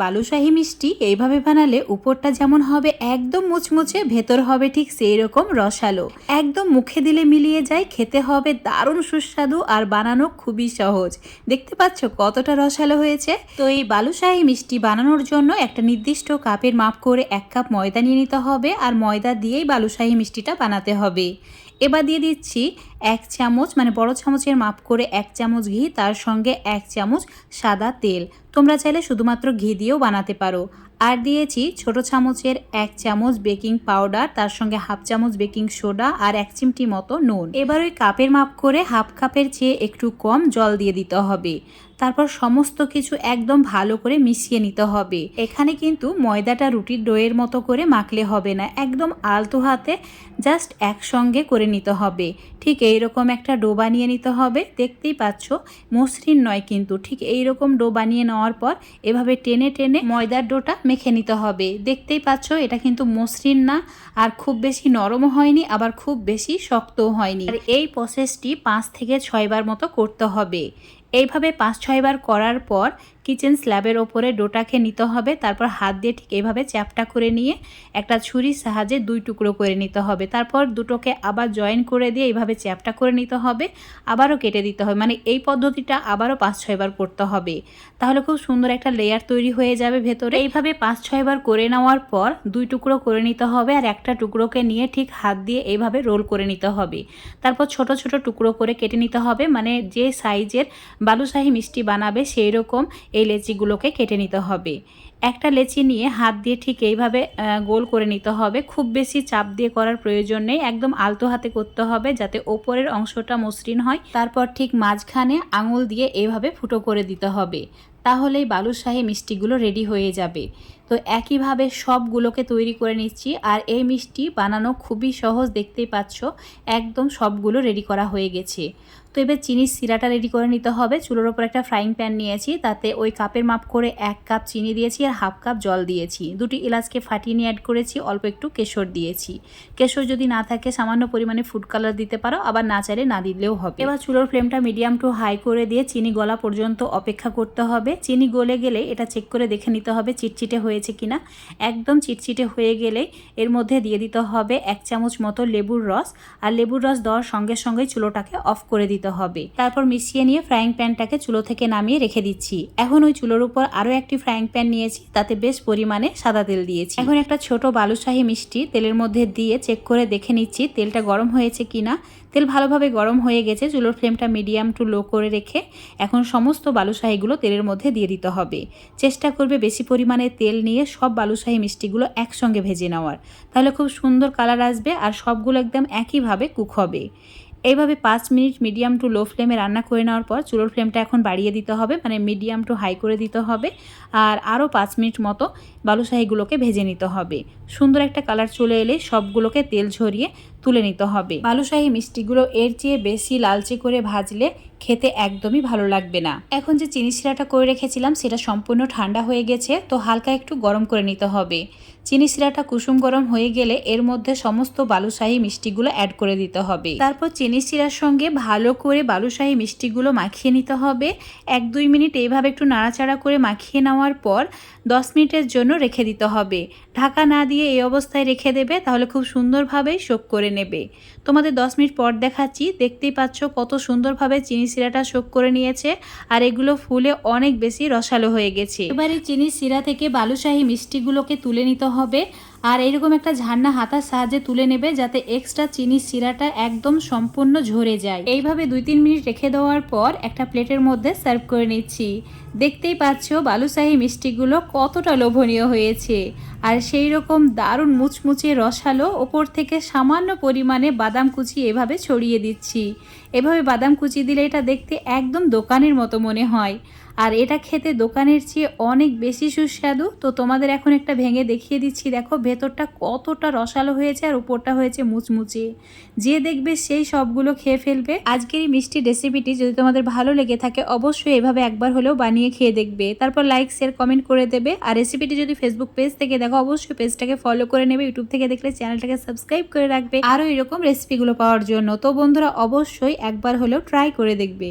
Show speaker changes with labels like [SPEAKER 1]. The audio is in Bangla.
[SPEAKER 1] বালুশাহি মিষ্টি এইভাবে বানালে উপরটা যেমন হবে একদম মুচমুচে, ভেতর হবে ঠিক সেই রকম রসালো। একদম মুখে দিলে মিলিয়ে যায়, খেতে হবে দারুণ সুস্বাদু আর বানানো খুবই সহজ। দেখতে পাচ্ছ কতটা রসালো হয়েছে? তো এই বালুশাহি মিষ্টি বানানোর জন্য একটা নির্দিষ্ট কাপের মাপ করে এক কাপ ময়দা নিয়ে নিতে হবে আর ময়দা দিয়েই বালুশাহি মিষ্টিটা বানাতে হবে। এবার দিয়ে দিচ্ছি এক চামচ মানে বড় চামচের মাপ করে এক চামচ ঘি, তার সঙ্গে এক চামচ সাদা তেল। তোমরা চাইলে শুধুমাত্র ঘি দিয়েও বানাতে পারো। আর দিয়েছি ছোট চামচের এক চামচ বেকিং পাউডার, তার সঙ্গে হাফ চামচ বেকিং সোডা আর এক চিমটি মতো নুন। এবার ওই কাপের মাপ করে হাফ কাপের চেয়ে একটু কম জল দিয়ে দিতে হবে। তারপর সমস্ত কিছু একদম ভালো করে মিশিয়ে নিতে হবে। এখানে কিন্তু ময়দাটা রুটির ডোয়ের মতো করে মাখলে হবে না, একদম আলতো হাতে জাস্ট একসঙ্গে করে নিতে হবে। ঠিক এই রকম একটা ডো বানিয়ে নিতে হবে, দেখতেই পাচ্ছ মসৃণ নয় কিন্তু। ঠিক এই রকম ডো বানিয়ে নেওয়ার পর এভাবে টেনে টেনে ময়দার ডোটা মেখে নিতে হবে। দেখতেই পাচ্ছ, এটা কিন্তু মসৃণ না। আর খুব বেশি নরমও হয়নি, আবার খুব বেশি শক্তও হয়নি। আর এই প্রসেসটি পাঁচ থেকে ছয়বার মতো করতে হবে। এইভাবে পাঁচ ছয়বার করার পর কিচেন স্ল্যাবের ওপরে ডোটাকে নিতে হবে, তারপর হাত দিয়ে ঠিক এইভাবে চ্যাপটা করে নিয়ে একটা ছুরির সাহায্যে দুই টুকরো করে নিতে হবে। তারপর দুটোকে আবার জয়েন করে দিয়ে এইভাবে চ্যাপটা করে নিতে হবে, আবারও কেটে দিতে হবে। মানে এই পদ্ধতিটা আবারও পাঁচ ছয়বার করতে হবে। তাহলে খুব সুন্দর একটা লেয়ার তৈরি হয়ে যাবে ভেতরে। এইভাবে পাঁচ ছয়বার করে নেওয়ার পর দুই টুকরো করে নিতে হবে আর একটা টুকরোকে নিয়ে ঠিক হাত দিয়ে এইভাবে রোল করে নিতে হবে। তারপর ছোট ছোট টুকরো করে কেটে নিতে হবে। মানে যে সাইজের বালুশাহী মিষ্টি বানাবে সেই রকম এই লেচিগুলোকে কেটে নিতে হবে। একটা লেচি নিয়ে হাত দিয়ে ঠিক এইভাবে গোল করে নিতে হবে। খুব বেশি চাপ দিয়ে করার প্রয়োজন নেই। একদম আলতো হাতে করতে হবে যাতে ওপরের অংশটা মসৃণ হয়। তারপর ঠিক মাঝখানে আঙুল দিয়ে এইভাবে ফুটো করে দিতে হবে। তাহলেই বালুশাহী মিষ্টিগুলো রেডি হয়ে যাবে। তো একইভাবে সবগুলোকে তৈরি করে নিচ্ছি আর এই মিষ্টি বানানো খুবই সহজ দেখতেই পাচ্ছ, একদম সবগুলো রেডি করা হয়ে গেছে। তো এবার চিনির সিরাটা রেডি করে নিতে হবে, চুলোর ওপর একটা ফ্রাইং প্যান নিয়েছি, তাতে ওই কাপের মাপ করে এক কাপ চিনি দিয়েছি আর হাফ কাপ জল দিয়েছি। দুটি এলাচকে ফাটিয়ে নিয়ে অ্যাড করেছি, অল্প একটু কেশর দিয়েছি। কেশর যদি না থাকে, সামান্য পরিমাণে ফুড কালার দিতে পারো, আবার না চাইলে না দিলেও হবে। এবার চুলোর ফ্লেমটা মিডিয়াম টু হাই করে দিয়ে চিনি গলা পর্যন্ত অপেক্ষা করতে হবে। চিনি গলে গেলে এটা চেক করে দেখে নিতে হবে চিটচিটে হয়েছে কিনা। একদম চিটচিটে হয়ে গেলে এর মধ্যে দিয়ে দিতে হবে এক চামচ মতো লেবুর রস আর লেবুর রস দেওয়ার সঙ্গে সঙ্গে চুলোটাকে অফ করে দিতে হবে। তারপর মিশিয়ে নিয়ে ফ্রাইং প্যানটাকে চুলো থেকে নামিয়ে রেখে দিচ্ছি। এখন ওই চুলোর উপর আরও একটি ফ্রাইং প্যান নিয়েছি, তাতে বেশ পরিমাণে সাদা তেল দিয়েছি। এখন একটা ছোট বালুশাহী মিষ্টি তেলের মধ্যে দিয়ে চেক করে দেখে নিচ্ছি তেলটা গরম হয়েছে কিনা। তেল ভালোভাবে গরম হয়ে গেছে, চুলোর ফ্লেমটা মিডিয়াম টু লো করে রেখে এখন সমস্ত বালুশাহীগুলো তেলের মধ্যে দিয়ে দিতে হবে। চেষ্টা করবে বেশি পরিমাণে তেল নিয়ে সব বালুশাহি মিষ্টিগুলো একসঙ্গে ভেজে নেওয়ার। তাহলে খুব সুন্দর কালার আসবে আর সবগুলো একদম একইভাবে কুক হবে। এইভাবে পাঁচ মিনিট মিডিয়াম টু লো ফ্লেমে রান্না করে নেওয়ার পর চুলোর ফ্লেমটা এখন বাড়িয়ে দিতে হবে মানে মিডিয়াম টু হাই করে দিতে হবে। আর আরও পাঁচ মিনিট মতো বালুশাহিগুলোকে ভেজে নিতে হবে। সুন্দর একটা কালার চলে এলে সবগুলোকে তেল ঝরিয়ে তুলে নিতে হবে। বালুশাহী মিষ্টিগুলো এর চেয়ে বেশি লালচে করে ভাজলে খেতে একদমই ভালো লাগবে না। এখন যে চিনি শিরাটা করে রেখেছিলাম, সেটা সম্পূর্ণ ঠান্ডা হয়ে গেছে, তো হালকা একটু গরম করে নিতে হবে। চিনি শিরাটা কুসুম গরম হয়ে গেলে এর মধ্যে সমস্ত বালুশাহী মিষ্টিগুলো অ্যাড করে দিতে হবে। তারপর চিনি শিরার সঙ্গে ভালো করে বালুশাহী মিষ্টিগুলো মাখিয়ে নিতে হবে। এক দুই মিনিট এইভাবে একটু নাড়াচাড়া করে মাখিয়ে নেওয়ার পর দশ মিনিটের জন্য রেখে দিতে হবে। ঢাকা না দিয়ে এই অবস্থায় রেখে দেবে, তাহলে খুব সুন্দরভাবেই শোক করে নেবে। তোমাদের দশ মিনিট পর দেখাচ্ছি, দেখতেই পাচ্ছ কত সুন্দরভাবে চিনি শিরাটা শোক করে নিয়েছে আর এগুলো ফুলে অনেক বেশি রসালো হয়ে গেছে। এবারে চিনি শিরা থেকে বালুশাহী মিষ্টিগুলোকে তুলে নিতে হবে আর এইরকম একটা ঝান্না হাতার সাহায্যে তুলে নেবে যাতে এক্সট্রা চিনি শিরাটা একদম সম্পূর্ণ ঝরে যায়। এইভাবে দুই তিন মিনিট রেখে দেওয়ার পর একটা প্লেটের মধ্যে সার্ভ করে নিচ্ছি। দেখতেই পাচ্ছ বালুশাহী মিষ্টিগুলো কতটা লোভনীয় হয়েছে। আর সেই রকম দারুণ মুচমুচে রসালো ওপর থেকে সামান্য পরিমাণে বাদাম কুচি এভাবে ছড়িয়ে দিচ্ছি। এভাবে বাদাম কুচি দিলে এটা দেখতে একদম দোকানের মতো মনে হয়। আর এটা খেতে দোকানের চেয়ে অনেক বেশি সুস্বাদু। তো তোমাদের এখন একটা ভেঙে দেখিয়ে দিচ্ছি। দেখো, ভেতরটা কতটা রসালো হয়েছে আর উপরটা হয়েছে মুচমুচে। যে দেখবে সেই সবগুলো খেয়ে ফেলবে। আজকের এই মিষ্টি রেসিপিটি যদি তোমাদের ভালো লেগে থাকে, অবশ্যই এভাবে একবার হলেও বানিয়ে খেয়ে দেখবে। তারপর লাইক শেয়ার কমেন্ট করে দেবে। আর রেসিপিটি যদি ফেসবুক পেজ থেকে দেখো, অবশ্যই পেজটাকে ফলো করে নেবে। ইউটিউব থেকে দেখলে চ্যানেলটাকে সাবস্ক্রাইব করে রাখবে। আরও এরকম রেসিপিগুলো পাওয়ার জন্য। তো বন্ধুরা, অবশ্যই একবার হলেও ট্রাই করে দেখবে।